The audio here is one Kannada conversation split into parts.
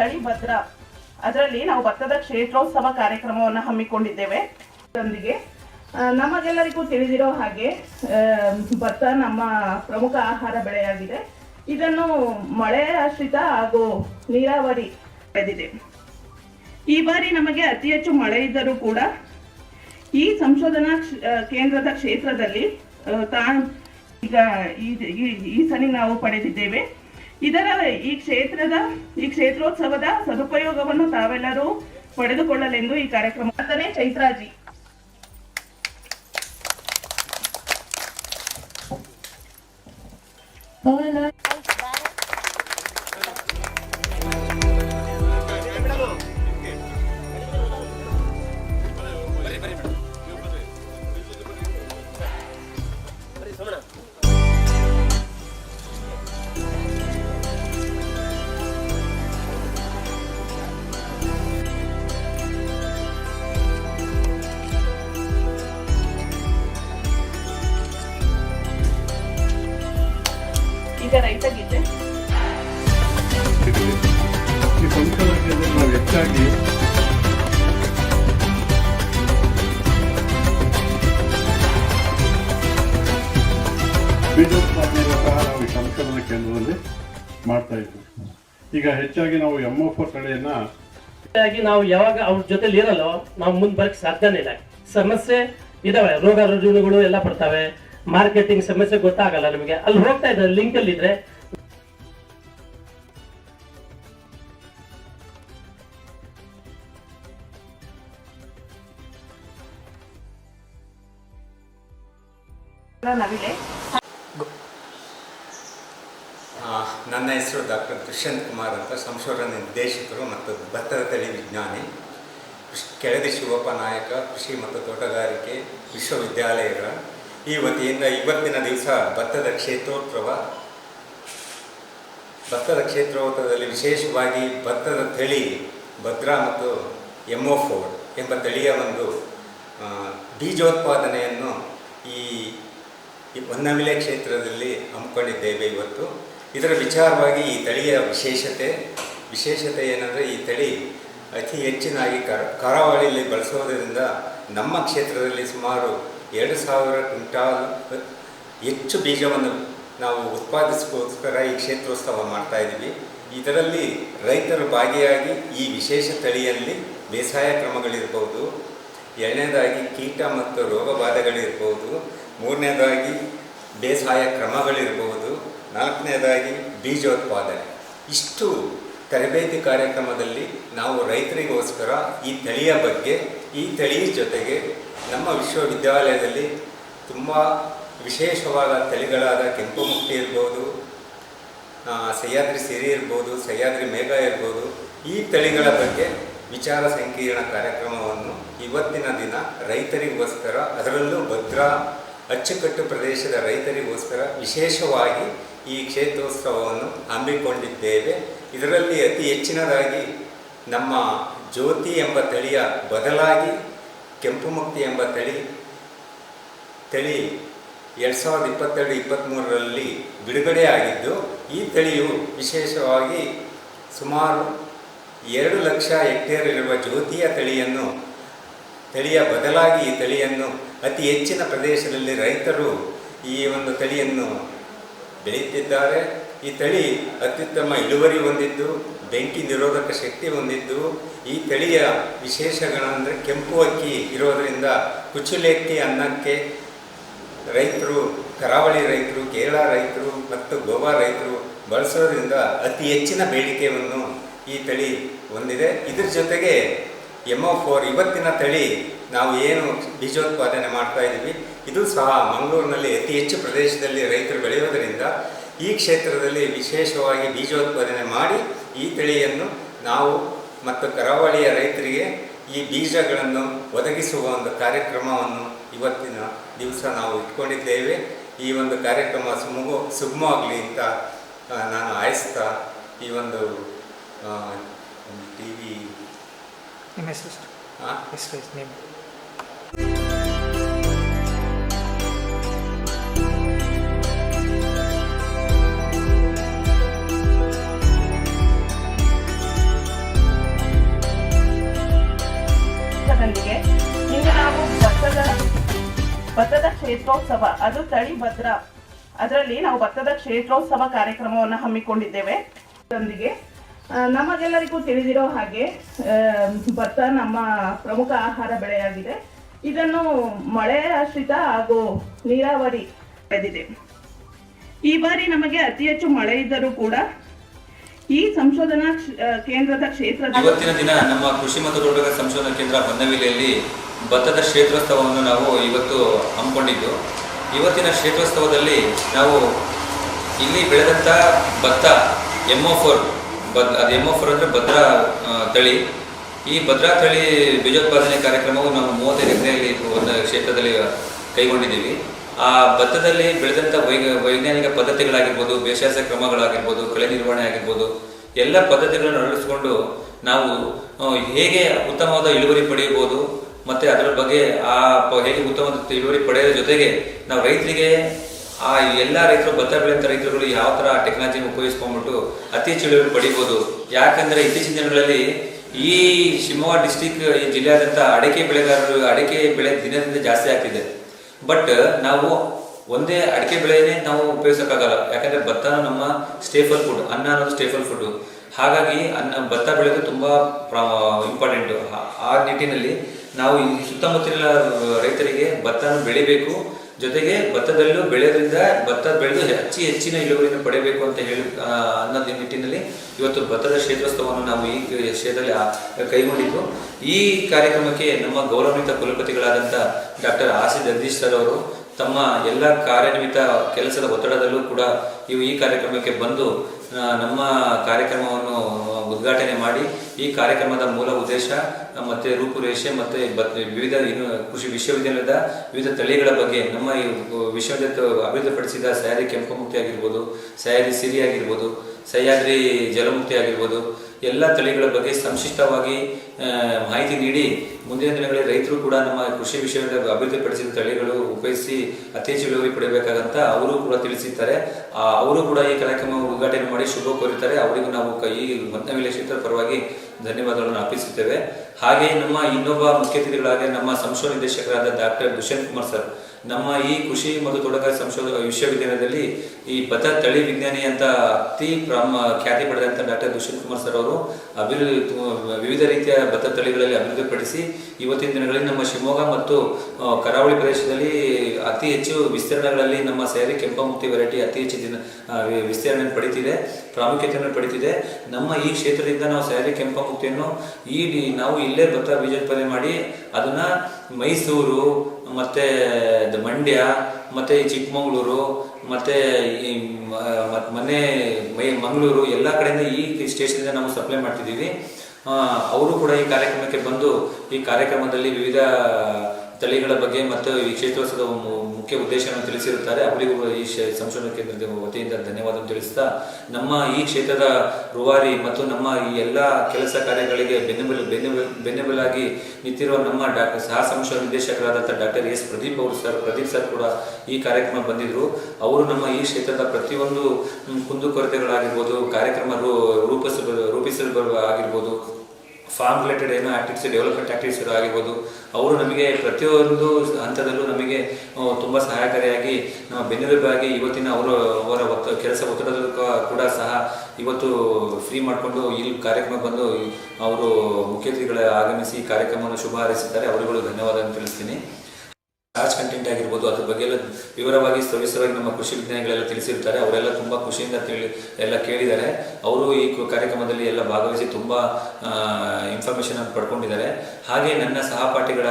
ತಳಿ ಭದ್ರ. ಅದರಲ್ಲಿ ನಾವು ಭತ್ತದ ಕ್ಷೇತ್ರೋತ್ಸವ ಕಾರ್ಯಕ್ರಮವನ್ನು ಹಮ್ಮಿಕೊಂಡಿದ್ದೇವೆ. ಇದರೊಂದಿಗೆ ನಮಗೆಲ್ಲರಿಗೂ ತಿಳಿದಿರೋ ಹಾಗೆ ಭತ್ತ ನಮ್ಮ ಪ್ರಮುಖ ಆಹಾರ ಬೆಳೆಯಾಗಿದೆ. ಇದನ್ನು ಮಳೆ ಆಶ್ರಿತ ಹಾಗೂ ನೀರಾವರಿ ಬೆಳೆದಿದೆ. ಈ ಬಾರಿ ನಮಗೆ ಅತಿ ಹೆಚ್ಚು ಮಳೆ ಇದ್ದರೂ ಕೂಡ ಈ ಸಂಶೋಧನಾ ಕೇಂದ್ರದ ಕ್ಷೇತ್ರದಲ್ಲಿ ತಾ ಈಗ ಈ- ಈ ನಾವು ಪಡೆದಿದ್ದೇವೆ. ಇದರ ಈ ಕ್ಷೇತ್ರದ ಈ ಕ್ಷೇತ್ರೋತ್ಸವದ ಸದುಪಯೋಗವನ್ನು ತಾವೆಲ್ಲರೂ ಪಡೆದುಕೊಳ್ಳಲೆಂದು ಈ ಕಾರ್ಯಕ್ರಮ. ಚೈತ್ರಾಜಿ. ಈಗ ಕೇಂದ್ರದಲ್ಲಿ ಮಾಡ್ತಾ ಇದ್ವಿ. ಈಗ ಹೆಚ್ಚಾಗಿ ನಾವು ಎಂ ಎಫ್ ತಳಿಯನ್ನ ಹಾಗಾಗಿ ನಾವು ಯಾವಾಗ ಅವ್ರ ಜೊತೆಲಿ ಇರಲ್ಲೋ ನಾವು ಮುಂದ್ ಬರಕ್ ಸಾಧ್ಯನೇ ಇಲ್ಲ. ಸಮಸ್ಯೆ ಇದಾವೆ ರೋಗ ರುಜಿನಗಳು ಎಲ್ಲ ಬರ್ತವೆ. ಮಾರ್ಕೆಟಿಂಗ್ ಸಮಸ್ಯೆ ಗೊತ್ತಾಗಲ್ಲ ನಮಗೆ. ಅಲ್ಲಿ ಹೋಗ್ತಾ ಇದ್ದಾರೆ ಲಿಂಕ್ ಅಲ್ಲಿ ಇದ್ರೆ. ನವಿಲೆ ಆ, ನನ್ನ ಹೆಸರು ಡಾಕ್ಟರ್ ದುಷ್ಯಂತ್ ಕುಮಾರ್ ಅಂತ ಸಂಶೋಧನಾ ನಿರ್ದೇಶಕರು ಮತ್ತು ಭತ್ತದ ತಳಿ ವಿಜ್ಞಾನಿ ಕೆಳದಿ ಶಿವಪ್ಪ ನಾಯಕ, ಕೃಷಿ ಮತ್ತು ತೋಟಗಾರಿಕೆ ವಿಶ್ವವಿದ್ಯಾಲಯಗಳ ಈ ವತಿಯಿಂದ ಇವತ್ತಿನ ದಿವಸ ಭತ್ತದ ಕ್ಷೇತ್ರೋತ್ಸವ. ಭತ್ತದ ಕ್ಷೇತ್ರೋತ್ಸವದಲ್ಲಿ ವಿಶೇಷವಾಗಿ ಭತ್ತದ ತಳಿ ಭದ್ರಾ ಮತ್ತು ಎಮ್ಮೋ ಫೋರ್ ಎಂಬ ತಳಿಯ ಒಂದು ಬೀಜೋತ್ಪಾದನೆಯನ್ನು ಈ ಈ ಹೊನ್ನವಿಲೆ ಕ್ಷೇತ್ರದಲ್ಲಿ ಹಮ್ಮಿಕೊಂಡಿದ್ದೇವೆ ಇವತ್ತು. ಇದರ ವಿಚಾರವಾಗಿ ಈ ತಳಿಯ ವಿಶೇಷತೆ ವಿಶೇಷತೆ ಏನಂದರೆ ಈ ತಳಿ ಅತಿ ಹೆಚ್ಚಿನಾಗಿ ಕರ, ಕರಾವಳಿಯಲ್ಲಿ ಬಳಸೋದರಿಂದ ನಮ್ಮ ಕ್ಷೇತ್ರದಲ್ಲಿ ಸುಮಾರು ಎರಡು ಸಾವಿರ ಕ್ವಿಂಟಾಲ್ ಹೆಚ್ಚು ಬೀಜವನ್ನು ನಾವು ಉತ್ಪಾದಿಸೋಸ್ಕರ ಈ ಕ್ಷೇತ್ರೋತ್ಸವ ಮಾಡ್ತಾ ಇದ್ದೀವಿ. ಇದರಲ್ಲಿ ರೈತರು ಭಾಗಿಯಾಗಿ ಈ ವಿಶೇಷ ತಳಿಯಲ್ಲಿ ಬೇಸಾಯ ಕ್ರಮಗಳಿರ್ಬೋದು, ಎರಡನೇದಾಗಿ ಕೀಟ ಮತ್ತು ರೋಗ ಬಾಧೆಗಳಿರ್ಬೋದು, ಮೂರನೇದಾಗಿ ಬೇಸಾಯ ಕ್ರಮಗಳಿರ್ಬೋದು. ನಾಲ್ಕನೇದಾಗಿ ಬೀಜೋತ್ಪಾದನೆ. ಇಷ್ಟು ತರಬೇತಿ ಕಾರ್ಯಕ್ರಮದಲ್ಲಿ ನಾವು ರೈತರಿಗೋಸ್ಕರ ಈ ತಳಿಯ ಬಗ್ಗೆ, ಈ ತಳಿಯ ಜೊತೆಗೆ ನಮ್ಮ ವಿಶ್ವವಿದ್ಯಾಲಯದಲ್ಲಿ ತುಂಬ ವಿಶೇಷವಾದ ತಳಿಗಳಾದ ಕೆಂಪು ಮುಕ್ತಿ ಇರ್ಬೋದು ಸಹ್ಯಾದ್ರಿ ಸಿರಿ ಇರ್ಬೋದು, ಸಹ್ಯಾದ್ರಿ ಮೇಘ ಇರ್ಬೋದು, ಈ ತಳಿಗಳ ಬಗ್ಗೆ ವಿಚಾರ ಸಂಕಿರಣ ಕಾರ್ಯಕ್ರಮವನ್ನು ಇವತ್ತಿನ ದಿನ ರೈತರಿಗೋಸ್ಕರ, ಅದರಲ್ಲೂ ಭದ್ರಾ, ಅಚ್ಚುಕಟ್ಟು ಪ್ರದೇಶದ ರೈತರಿಗೋಸ್ಕರ ವಿಶೇಷವಾಗಿ ಈ ಕ್ಷೇತ್ರೋತ್ಸವವನ್ನು ಹಮ್ಮಿಕೊಂಡಿದ್ದೇವೆ. ಇದರಲ್ಲಿ ಅತಿ ಹೆಚ್ಚಿನದಾಗಿ ನಮ್ಮ ಜ್ಯೋತಿ ಎಂಬ ತಳಿಯ ಬದಲಾಗಿ, ಕೆಂಪು ಮುಕ್ತಿ ಎಂಬ ತಳಿ ತಳಿ ಎರಡು ಸಾವಿರದ ಇಪ್ಪತ್ತೆರಡು ಇಪ್ಪತ್ತ್ಮೂರರಲ್ಲಿ ಬಿಡುಗಡೆಯಾಗಿದ್ದು, ಈ ತಳಿಯು ವಿಶೇಷವಾಗಿ ಸುಮಾರು ಎರಡು ಲಕ್ಷ ಹೆಕ್ಟೇರ್ ಇರುವ ಜ್ಯೋತಿಯ ತಳಿಯನ್ನು, ತಳಿಯ ಬದಲಾಗಿ ಈ ತಳಿಯನ್ನು ಅತಿ ಹೆಚ್ಚಿನ ಪ್ರದೇಶದಲ್ಲಿ ರೈತರು ಈ ಒಂದು ತಳಿಯನ್ನು ಬೆಳೆಯುತ್ತಿದ್ದಾರೆ. ಈ ತಳಿ ಅತ್ಯುತ್ತಮ ಇಳುವರಿ ಹೊಂದಿದ್ದು, ಬೆಂಕಿ ನಿರೋಧಕ ಶಕ್ತಿ ಹೊಂದಿದ್ದು, ಈ ತಳಿಯ ವಿಶೇಷಗಳಂದರೆ ಕೆಂಪು ಅಕ್ಕಿ ಇರೋದರಿಂದ ಕುಚುಲೆಕ್ಕಿ ಅನ್ನಕ್ಕೆ ರೈತರು, ಕರಾವಳಿ ರೈತರು, ಕೇರಳ ರೈತರು ಮತ್ತು ಗೋವಾ ರೈತರು ಬಳಸೋದ್ರಿಂದ ಅತಿ ಹೆಚ್ಚಿನ ಬೇಡಿಕೆಯನ್ನು ಈ ತಳಿ ಹೊಂದಿದೆ. ಇದರ ಜೊತೆಗೆ ಎಂ ಫೋರ್ ಇವತ್ತಿನ ತಳಿ ನಾವು ಏನು ಬೀಜೋತ್ಪಾದನೆ ಮಾಡ್ತಾ ಇದ್ದೀವಿ ಇದು ಸಹ ಮಂಗಳೂರಿನಲ್ಲಿ ಅತಿ ಹೆಚ್ಚು ಪ್ರದೇಶದಲ್ಲಿ ರೈತರು ಬೆಳೆಯೋದರಿಂದ ಈ ಕ್ಷೇತ್ರದಲ್ಲಿ ವಿಶೇಷವಾಗಿ ಬೀಜೋತ್ಪಾದನೆ ಮಾಡಿ ಈ ತಳಿಯನ್ನು ನಾವು ಮತ್ತು ಕರಾವಳಿಯ ರೈತರಿಗೆ ಈ ಬೀಜಗಳನ್ನು ಒದಗಿಸುವ ಒಂದು ಕಾರ್ಯಕ್ರಮವನ್ನು ಇವತ್ತಿನ ದಿವಸ ನಾವು ಇಟ್ಕೊಂಡಿದ್ದೇವೆ. ಈ ಒಂದು ಕಾರ್ಯಕ್ರಮ ಸುಮಗು ಸುಗಮವಾಗಲಿ ಅಂತ ನಾನು ಆಯಿಸ್ತಾ ಈ ಒಂದು ಟಿ ವಿ ನಿಮ್ಮ ಹೆಸರು ಭತ್ತದ ಭತ್ತದ ಕ್ಷೇತ್ರೋತ್ಸವ. ಅದು ತಳಿ ಭದ್ರ. ಅದರಲ್ಲಿ ನಾವು ಭತ್ತದ ಕ್ಷೇತ್ರೋತ್ಸವ ಕಾರ್ಯಕ್ರಮವನ್ನು ಹಮ್ಮಿಕೊಂಡಿದ್ದೇವೆ. ಇದರೊಂದಿಗೆ ನಮಗೆಲ್ಲರಿಗೂ ತಿಳಿದಿರೋ ಹಾಗೆ ಭತ್ತ ನಮ್ಮ ಪ್ರಮುಖ ಆಹಾರ ಬೆಳೆಯಾಗಿದೆ. ಇದನ್ನು ಮಳೆ ಆಶ್ರಿತ ಹಾಗೂ ನೀರಾವರಿ ಬೆಳೆದಿದೆ. ಈ ಬಾರಿ ನಮಗೆ ಅತಿ ಹೆಚ್ಚು ಮಳೆ ಇದ್ದರೂ ಕೂಡ ಈ ಸಂಶೋಧನಾ ಕೇಂದ್ರದ ಕ್ಷೇತ್ರ ಇವತ್ತಿನ ದಿನ ನಮ್ಮ ಕೃಷಿ ಮತ್ತು ತೋಟಗಾರಿಕೆ ಸಂಶೋಧನಾ ಕೇಂದ್ರ ಬನ್ನವಿಲೆಯಲ್ಲಿ ಭತ್ತದ ಕ್ಷೇತ್ರೋತ್ಸವವನ್ನು ನಾವು ಇವತ್ತು ಹಮ್ಮಿಕೊಂಡಿದ್ದು. ಇವತ್ತಿನ ಕ್ಷೇತ್ರೋತ್ಸವದಲ್ಲಿ ನಾವು ಇಲ್ಲಿ ಬೆಳೆದಂಥ ಭತ್ತ ಎಮ್ಮೋ ಫೋರ್ ಬದ್ ಅದು ಓ ಫೋರ್ ಅಂದರೆ ಭದ್ರಾ ತಳಿ. ಈ ಭದ್ರಾ ತಳಿ ಬೀಜೋತ್ಪಾದನೆ ಕಾರ್ಯಕ್ರಮವು ನಾವು ಮೂವತ್ತೈದು ಎಕರೆಯಲ್ಲಿ ಒಂದು ಕ್ಷೇತ್ರದಲ್ಲಿ ಕೈಗೊಂಡಿದ್ದೀವಿ. ಆ ಭತ್ತದಲ್ಲಿ ಬೆಳೆದಂಥ ವೈಜ್ಞಾನಿಕ ಪದ್ಧತಿಗಳಾಗಿರ್ಬೋದು ಬೇಷಾಸ ಕ್ರಮಗಳಾಗಿರ್ಬೋದು, ಕಳೆ ನಿರ್ವಹಣೆ ಆಗಿರ್ಬೋದು, ಎಲ್ಲ ಪದ್ಧತಿಗಳನ್ನು ಅಳವಡಿಸಿಕೊಂಡು ನಾವು ಹೇಗೆ ಉತ್ತಮವಾದ ಇಳುವರಿ ಪಡೆಯಬಹುದು, ಮತ್ತೆ ಅದರ ಬಗ್ಗೆ ಆ ಹೇಗೆ ಉತ್ತಮವಾದ ಇಳುವರಿ ಪಡೆಯೋದ್ರ ಜೊತೆಗೆ ನಾವು ರೈತರಿಗೆ, ಆ ಎಲ್ಲ ರೈತರು, ಭತ್ತ ಬೆಳೆಯುವಂಥ ರೈತರುಗಳು ಯಾವ ಥರ ಟೆಕ್ನಾಲಜಿ ಉಪಯೋಗಿಸ್ಕೊಂಡ್ಬಿಟ್ಟು ಅತಿ ಹೆಚ್ಚು ಇಳುವರಿ ಪಡಿಬೋದು ಯಾಕಂದರೆ ಇತ್ತೀಚಿನ ದಿನಗಳಲ್ಲಿ ಈ ಶಿವಮೊಗ್ಗ ಡಿಸ್ಟಿಕ್ ಈ ಜಿಲ್ಲೆಯಾದಂಥ ಅಡಿಕೆ ಬೆಳೆಗಾರರು, ಅಡಿಕೆ ಬೆಳೆ ದಿನದಿಂದ ಜಾಸ್ತಿ ಆಗ್ತಿದೆ. ಬಟ್ ನಾವು ಒಂದೇ ಅಡಿಕೆ ಬೆಳೆಯೇ ನಾವು ಉಪಯೋಗಿಸೋಕ್ಕಾಗಲ್ಲ. ಯಾಕಂದ್ರೆ ಭತ್ತ ನಮ್ಮ ಸ್ಟೇಫಲ್ ಫುಡ್ ಅನ್ನ ಅನ್ನೋದು ಸ್ಟೇಫಲ್ ಫುಡ್ ಹಾಗಾಗಿ ಅನ್ನ, ಭತ್ತ ಬೆಳೆಯೋದು ತುಂಬ ಇಂಪಾರ್ಟೆಂಟು ಆ ನಿಟ್ಟಿನಲ್ಲಿ ನಾವು ಈ ಸುತ್ತಮುತ್ತಲಿನ, ರೈತರಿಗೆ ಭತ್ತನ ಬೆಳಿಬೇಕು. ಜೊತೆಗೆ ಭತ್ತದಲ್ಲೂ ಬೆಳೆಯೋದ್ರಿಂದ ಭತ್ತ ಬೆಳೆದು ಹೆಚ್ಚಿ ಹೆಚ್ಚಿನ ಇಳುವರಿಯನ್ನು ಪಡೆಯಬೇಕು ಅಂತ ಹೇಳಿ ಅನ್ನೋದ ನಿಟ್ಟಿನಲ್ಲಿ ಇವತ್ತು ಭತ್ತದ ಕ್ಷೇತ್ರೋತ್ಸವವನ್ನು ನಾವು ಈ ಕ್ಷೇತ್ರದಲ್ಲಿ ಕೈಗೊಂಡಿದ್ದು. ಈ ಕಾರ್ಯಕ್ರಮಕ್ಕೆ ನಮ್ಮ ಗೌರವಾನ್ವಿತ ಕುಲಪತಿಗಳಾದಂಥ ಡಾಕ್ಟರ್ ಆಸಿ ಜಗದೀಶ್ ಸರ್ ಅವರು ತಮ್ಮ ಎಲ್ಲ ಕಾರ್ಯನಿಮಿತ್ತ ಕೆಲಸದ ಒತ್ತಡದಲ್ಲೂ ಕೂಡ ಇವು ಈ ಕಾರ್ಯಕ್ರಮಕ್ಕೆ ಬಂದು ನಮ್ಮ ಕಾರ್ಯಕ್ರಮವನ್ನು ಉದ್ಘಾಟನೆ ಮಾಡಿ, ಈ ಕಾರ್ಯಕ್ರಮದ ಮೂಲ ಉದ್ದೇಶ ಮತ್ತು ರೂಪುರೇಷೆ ಮತ್ತು ವಿವಿಧ ಇನ್ನು ಕೃಷಿ ವಿಶ್ವವಿದ್ಯಾಲಯದ ವಿವಿಧ ತಳಿಗಳ ಬಗ್ಗೆ, ನಮ್ಮ ಈ ವಿಶ್ವವಿದ್ಯಾಲಯ ಅಭಿವೃದ್ಧಿಪಡಿಸಿದ ಸ್ಯಾರಿ ಕೆಂಪು ಮುಕ್ತಿ ಆಗಿರ್ಬೋದು ಸ್ಯಾರಿ ಸಿರಿ ಆಗಿರ್ಬೋದು ಸಹ್ಯಾದ್ರಿ ಜಲಮುಕ್ತಿ ಆಗಿರ್ಬೋದು, ಎಲ್ಲ ತಳಿಗಳ ಬಗ್ಗೆ ಸಂಶಿಷ್ಟವಾಗಿ ಮಾಹಿತಿ ನೀಡಿ, ಮುಂದಿನ ದಿನಗಳಲ್ಲಿ ರೈತರು ಕೂಡ ನಮ್ಮ ಕೃಷಿ ವಿಷಯದ ಅಭಿವೃದ್ಧಿಪಡಿಸಿದ ತಳಿಗಳು ಉಪಯೋಗಿಸಿ ಅತಿ ಹೆಚ್ಚು ಇಳುವರಿ ಪಡೆಯಬೇಕಾಗಂತ ಅವರು ಕೂಡ ತಿಳಿಸಿದ್ದಾರೆ. ಅವರು ಕೂಡ ಈ ಕಾರ್ಯಕ್ರಮ ಉದ್ಘಾಟನೆ ಮಾಡಿ ಶುಭ ಕೋರಿತಾರೆ ಅವರಿಗೂ ನಾವು ಈ ಮತ್ನವಿಲೆ ಕ್ಷೇತ್ರ ಪರವಾಗಿ ಧನ್ಯವಾದಗಳನ್ನು ಅರ್ಪಿಸುತ್ತೇವೆ. ಹಾಗೆ ನಮ್ಮ ಇನ್ನೊಬ್ಬ ಮುಖ್ಯ ಅತಿಥಿಗಳಾಗಿ ನಮ್ಮ ಸಂಶೋಧನಾ ನಿರ್ದೇಶಕರಾದ ಡಾಕ್ಟರ್ ದುಷ್ಯಂತ್ ಕುಮಾರ್ ಸರ್ ನಮ್ಮ ಈ ಕೃಷಿ ಮತ್ತು ತೋಟಗಾರಿಕೆ ಸಂಶೋಧನಾ ವಿಶ್ವವಿದ್ಯಾಲಯದಲ್ಲಿ ಈ ಭತ್ತ ತಳಿ ವಿಜ್ಞಾನಿ ಅಂತ ಅತಿ ಪ್ರಾಮ ಖ್ಯಾತಿ ಪಡೆದಂಥ ಡಾಕ್ಟರ್ ದುಷ್ಯಂತ್ ಕುಮಾರ್ ಸರ್ ಅವರು ಅಭಿವೃದ್ಧಿ ವಿವಿಧ ರೀತಿಯ ಭತ್ತ ತಳಿಗಳಲ್ಲಿ ಅಭಿವೃದ್ಧಿಪಡಿಸಿ ಇವತ್ತಿನ ದಿನಗಳಲ್ಲಿ ನಮ್ಮ ಶಿವಮೊಗ್ಗ ಮತ್ತು ಕರಾವಳಿ ಪ್ರದೇಶದಲ್ಲಿ ಅತಿ ಹೆಚ್ಚು ವಿಸ್ತೀರ್ಣಗಳಲ್ಲಿ ನಮ್ಮ ಸೇರಿ ಕೆಂಪಮುಕ್ತಿ ವೆರೈಟಿ ಅತಿ ಹೆಚ್ಚು ದಿನ ವಿಸ್ತರಣೆ ಪಡಿತಿದೆ, ಪ್ರಾಮುಖ್ಯತೆಯನ್ನು ಪಡಿತಿದೆ. ನಮ್ಮ ಈ ಕ್ಷೇತ್ರದಿಂದ ನಾವು ಸ್ಯಾರಿ ಕೆಂಪಮುಕ್ತಿಯನ್ನು ಈ ನಾವು ಇಲ್ಲೇ ಭತ್ತ ಬೀಜೋತ್ಪಾದನೆ ಮಾಡಿ ಅದನ್ನು ಮೈಸೂರು ಮತ್ತೆ ಮಂಡ್ಯ, ಮತ್ತು ಚಿಕ್ಕಮಗಳೂರು, ಮತ್ತು ಈ ಮೊನ್ನೆ ಮೈ, ಮಂಗಳೂರು, ಎಲ್ಲ ಕಡೆಯಿಂದ ಈ ಸ್ಟೇಷನಿಂದ ನಾವು ಸಪ್ಲೈ ಮಾಡ್ತಿದ್ದೀವಿ. ಅವರು ಕೂಡ ಈ ಕಾರ್ಯಕ್ರಮಕ್ಕೆ ಬಂದು ಈ ಕಾರ್ಯಕ್ರಮದಲ್ಲಿ ವಿವಿಧ ತಳಿಗಳ ಬಗ್ಗೆ ಮತ್ತು ಈ ಕ್ಷೇತ್ರೋತ್ಸವದ ಮು- ಮುಖ್ಯ ಉದ್ದೇಶವನ್ನು ತಿಳಿಸಿರುತ್ತಾರೆ. ಅವರಿಗೂ ಈ ಸಂಶೋಧನಾ ಕೇಂದ್ರದ ವತಿಯಿಂದ ಧನ್ಯವಾದ ತಿಳಿಸ್ತಾ, ನಮ್ಮ ಈ ಕ್ಷೇತ್ರದ ರುವಾರಿ ಮತ್ತು ನಮ್ಮ ಈ ಎಲ್ಲ ಕೆಲಸ ಕಾರ್ಯಗಳಿಗೆ ಬೆನ್ನೆಬೆಲು ಬೆನ್ನೆಬಲಾಗಿ ನಿಂತಿರುವ ನಮ್ಮ ಡಾಕ್ಟರ್ ಸಹ ಸಂಶೋಧನಾ ನಿರ್ದೇಶಕರಾದಂಥ ಡಾಕ್ಟರ್ ಎಸ್. ಪ್ರದೀಪ್ ಅವರು ಸರ್, ಪ್ರದೀಪ್ ಸರ್ ಕೂಡ ಈ ಕಾರ್ಯಕ್ರಮ ಬಂದಿದ್ರು ಅವರು ನಮ್ಮ ಈ ಕ್ಷೇತ್ರದ ಪ್ರತಿಯೊಂದು ಕುಂದುಕೊರತೆಗಳಾಗಿರ್ಬೋದು ಕಾರ್ಯಕ್ರಮ ರೂಪಿಸಲು ರೂಪಿಸಲು ಆಗಿರ್ಬೋದು ಫಾರ್ಮ್ ರಿಲೇಟೆಡ್ ಏನೋ ಆಕ್ಟಿವಿಟೀಸ್ ಡೆವಲಪ್ಮೆಂಟ್ ಆಕ್ಟಿವಿಟೀಸ್ ಆಗಿರ್ಬೋದು. ಅವರು ನಮಗೆ ಪ್ರತಿಯೊಂದು ಹಂತದಲ್ಲೂ ನಮಗೆ ತುಂಬ ಸಹಾಯಕಾರಿಯಾಗಿ ನಮ್ಮ ಬೆನ್ನೆಲುಬಾಗಿ ಇವತ್ತಿನ ಅವರು, ಅವರ ಒತ್ತ, ಕೆಲಸ ಒತ್ತಡದ ಕೂಡ ಸಹ ಇವತ್ತು ಫ್ರೀ ಮಾಡಿಕೊಂಡು ಇಲ್ಲಿ ಕಾರ್ಯಕ್ರಮ ಬಂದು ಅವರು ಮುಖ್ಯತಿಗಳ ಆಗಮಿಸಿ ಕಾರ್ಯಕ್ರಮವನ್ನು ಶುಭ ಹಾರೈಸಿದ್ದಾರೆ. ಅವರುಗಳು ಧನ್ಯವಾದ ತಿಳಿಸ್ತೀನಿ. ಚಾರ್ಜ್ ಕಂಟೆಂಟ್ ಆಗಿರ್ಬೋದು, ಅದ್ರ ಬಗ್ಗೆ ಎಲ್ಲ ವಿವರವಾಗಿ ಸವಿಸ್ತರವಾಗಿ ನಮ್ಮ ಕೃಷಿ ವಿಜ್ಞಾನಿಗಳೆಲ್ಲ ತಿಳಿಸಿರ್ತಾರೆ. ಅವರೆಲ್ಲ ತುಂಬ ಖುಷಿಯಿಂದ ತಿಳಿ, ಎಲ್ಲ ಕೇಳಿದ್ದಾರೆ. ಅವರು ಈ ಕಾರ್ಯಕ್ರಮದಲ್ಲಿ ಎಲ್ಲ ಭಾಗವಹಿಸಿ ತುಂಬ ಇನ್ಫಾರ್ಮೇಷನ್ ಪಡ್ಕೊಂಡಿದ್ದಾರೆ. ಹಾಗೆ ನನ್ನ ಸಹಪಾಠಿಗಳ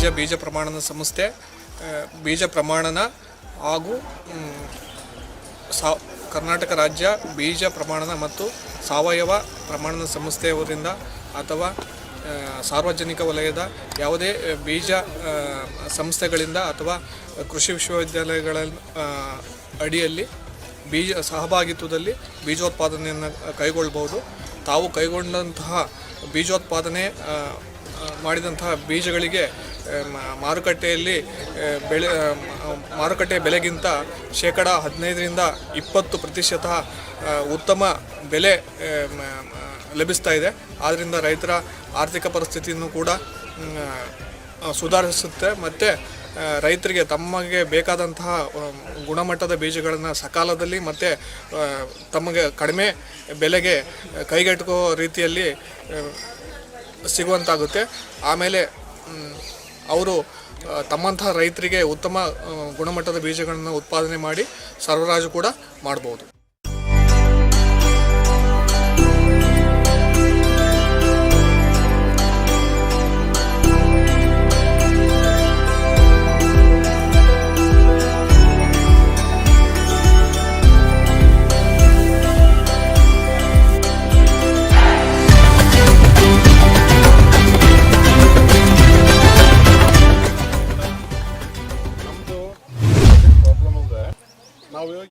ರಾಜ್ಯ ಬೀಜ ಪ್ರಮಾಣನ ಸಂಸ್ಥೆ ಬೀಜ ಪ್ರಮಾಣನ ಹಾಗೂ ಸಾ, ಕರ್ನಾಟಕ ರಾಜ್ಯ ಬೀಜ ಪ್ರಮಾಣನ ಮತ್ತು ಸಾವಯವ ಪ್ರಮಾಣನ ಸಂಸ್ಥೆಯವರಿಂದ ಅಥವಾ ಸಾರ್ವಜನಿಕ ವಲಯದ ಯಾವುದೇ ಬೀಜ ಸಂಸ್ಥೆಗಳಿಂದ ಅಥವಾ ಕೃಷಿ ವಿಶ್ವವಿದ್ಯಾಲಯಗಳ ಅಡಿಯಲ್ಲಿ ಬೀಜ ಸಹಭಾಗಿತ್ವದಲ್ಲಿ ಬೀಜೋತ್ಪಾದನೆಯನ್ನು ಕೈಗೊಳ್ಳಬಹುದು ತಾವು ಕೈಗೊಂಡಂತಹ ಬೀಜೋತ್ಪಾದನೆ ಮಾಡಿದಂತಹ ಬೀಜಗಳಿಗೆ ಮಾರುಕಟ್ಟೆಯಲ್ಲಿ ಬೆಳೆ ಮಾರುಕಟ್ಟೆ ಬೆಲೆಗಿಂತ ಶೇಕಡ ಹದಿನೈದರಿಂದ ಇಪ್ಪತ್ತು ಪ್ರತಿಶತ ಉತ್ತಮ ಬೆಲೆ ಲಭಿಸ್ತಾ ಇದೆ. ಆದ್ದರಿಂದ ರೈತರ ಆರ್ಥಿಕ ಪರಿಸ್ಥಿತಿಯನ್ನು ಕೂಡ ಸುಧಾರಿಸುತ್ತೆ. ಮತ್ತು ರೈತರಿಗೆ ತಮಗೆ ಬೇಕಾದಂತಹ ಗುಣಮಟ್ಟದ ಬೀಜಗಳನ್ನು ಸಕಾಲದಲ್ಲಿ ಮತ್ತು ತಮಗೆ ಕಡಿಮೆ ಬೆಲೆಗೆ ಕೈಗೆಟುಕೋ ರೀತಿಯಲ್ಲಿ ಸಿಗುವಂತಾಗುತ್ತೆ. ಆಮೇಲೆ ಅವರು ತಮ್ಮಂತಹ ರೈತರಿಗೆ ಉತ್ತಮ ಗುಣಮಟ್ಟದ ಬೀಜಗಳನ್ನು ಉತ್ಪಾದನೆ ಮಾಡಿ ಸರಬರಾಜು ಕೂಡ ಮಾಡ್ಬೋದು.